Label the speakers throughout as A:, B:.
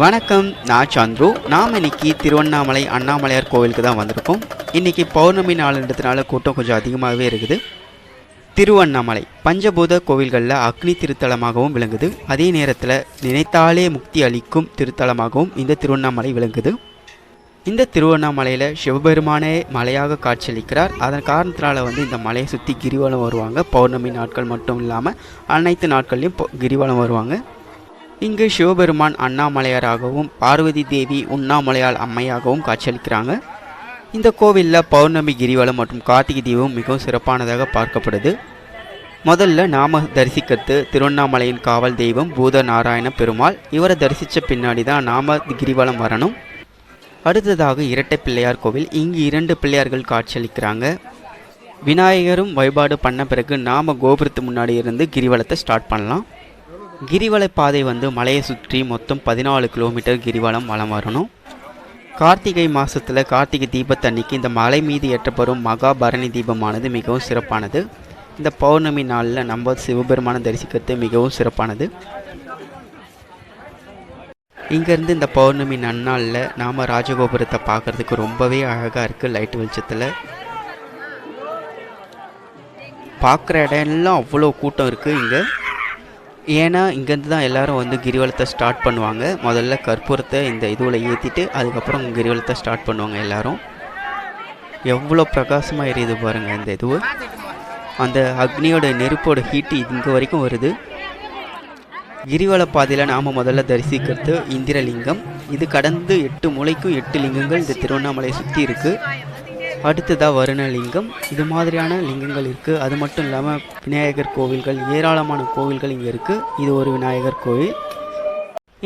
A: வணக்கம் நான் சந்துரு. நாம் இன்னைக்கு திருவண்ணாமலை அண்ணாமலையார் கோவிலுக்கு தான் வந்திருக்கோம். இன்றைக்கி பௌர்ணமி நாளுன்றதுனால கூட்டம் கொஞ்சம் அதிகமாகவே இருக்குது. திருவண்ணாமலை பஞ்சபூத கோவில்களில் அக்னி திருத்தலமாகவும் விளங்குது. அதே நேரத்தில் நினைத்தாலே முக்தி அளிக்கும் திருத்தலமாகவும் இந்த திருவண்ணாமலை விளங்குது. இந்த திருவண்ணாமலையில் சிவபெருமானே மலையாக காட்சியளிக்கிறார். அதன் காரணத்தினால வந்து இந்த மலையை சுற்றி கிரிவலம் வருவாங்க. பௌர்ணமி நாட்கள் மட்டும் இல்லாமல் அனைத்து நாட்கள்லையும் கிரிவலம் வருவாங்க. இங்கு சிவபெருமான் அண்ணாமலையாராகவும் பார்வதி தேவி உண்ணாமலையால் அம்மையாகவும் காட்சியளிக்கிறாங்க. இந்த கோவிலில் பௌர்ணமி கிரிவலம் மற்றும் கார்த்திகை தீபம் மிகவும் சிறப்பானதாக பார்க்கப்படுது. முதல்ல நாம தரிசிக்கிறது திருவண்ணாமலையின் காவல் தெய்வம் பூத நாராயண பெருமாள். இவரை தரிசித்த பின்னாடி தான் நாம கிரிவலம் வரணும். அடுத்ததாக இரட்டை பிள்ளையார் கோவில். இங்கு இரண்டு பிள்ளையார்கள் காட்சியளிக்கிறாங்க. விநாயகரும் வழிபாடு பண்ண பிறகு நாம கோபுரத்து முன்னாடி இருந்து கிரிவலத்தை ஸ்டார்ட் பண்ணலாம். கிரிவல பாதை வந்து மலையை சுற்றி மொத்தம் பதினாலு கிலோமீட்டர் கிரிவலம் வலம் வரணும். கார்த்திகை மாதத்தில் கார்த்திகை தீபத்தன்னைக்கு இந்த மலை மீது ஏற்றப்படும் மகாபரணி தீபமானது மிகவும் சிறப்பானது. இந்த பௌர்ணமி நாளில் நம்ம சிவபெருமானை தரிசிக்கிறது மிகவும் சிறப்பானது. இங்கேருந்து இந்த பௌர்ணமி நன்னாளில் நாம் ராஜகோபுரத்தை பார்க்குறதுக்கு ரொம்பவே அழகாக இருக்குது லைட் வெளிச்சத்தில். பார்க்குற இடம்லாம் அவ்வளோ கூட்டம் இருக்குது இங்கே. ஏன்னா இங்கேருந்து தான் எல்லாரும் வந்து கிரிவலத்தை ஸ்டார்ட் பண்ணுவாங்க. முதல்ல கற்பூரத்தை இந்த இதுவில் ஏற்றிட்டு அதுக்கப்புறம் கிரிவலத்தை ஸ்டார்ட் பண்ணுவாங்க எல்லாரும். எவ்வளோ பிரகாசமாக எரியுது பாருங்கள் இந்த இதுவு. அந்த அக்னியோட நெருப்போட ஹீட்டு இங்கே வரைக்கும் வருது. கிரிவல பாதையில் நாம் முதல்ல தரிசிக்கிறது இந்திரலிங்கம். இது கடந்து எட்டு மூலைக்கும் எட்டு லிங்கங்கள் இந்த திருவண்ணாமலையை சுற்றி இருக்குது அடுத்ததாக வருணலிங்கம். இது மாதிரியான லிங்கங்கள் இருக்குது அது மட்டும் இல்லாமல் விநாயகர் கோவில்கள் ஏராளமான கோவில்கள் இங்கே இருக்குது இது ஒரு விநாயகர் கோவில்.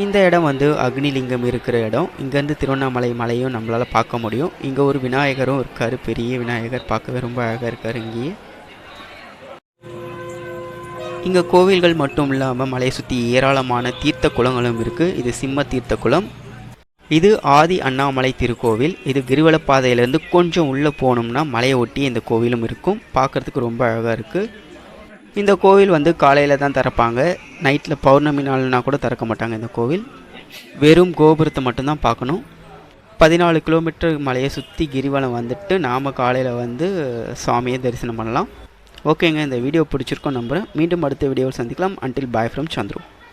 A: இந்த இடம் வந்து அக்னிலிங்கம் இருக்கிற இடம். இங்கேருந்து திருவண்ணாமலை மலையும் நம்மளால் பார்க்க முடியும். இங்கே ஒரு விநாயகரும் இருக்கார். பெரிய விநாயகர். பார்க்கவே ரொம்ப அழகாக இருக்கார் இங்கேயே. இங்கே கோவில்கள் மட்டும் இல்லாமல் மலையை சுற்றி ஏராளமான தீர்த்த குளங்களும் இருக்குது இது சிம்ம தீர்த்த குளம். இது ஆதி அண்ணாமலை திருக்கோவில். இது கிரிவல பாதையிலேருந்து கொஞ்சம் உள்ளே போனோம்னா மலையை ஒட்டி இந்த கோவிலும் இருக்கும். பார்க்குறதுக்கு ரொம்ப அழகாக இருக்குது இந்த கோவில் வந்து காலையில் தான் திறப்பாங்க. நைட்டில் பௌர்ணமி நாள்னா கூட திறக்க மாட்டாங்க இந்த கோவில். வெறும் கோபுரத்தை மட்டும்தான் பார்க்கணும். பதினாலு கிலோமீட்டர் மலையை சுற்றி கிரிவலம் வந்துட்டு நாம் காலையில் வந்து சுவாமியை தரிசனம் பண்ணலாம். ஓகேங்க இந்த வீடியோ பிடிச்சிருக்கோம் நம்புகிறேன் மீண்டும் அடுத்த வீடியோவில் சந்திக்கலாம். Until bye from Chandru.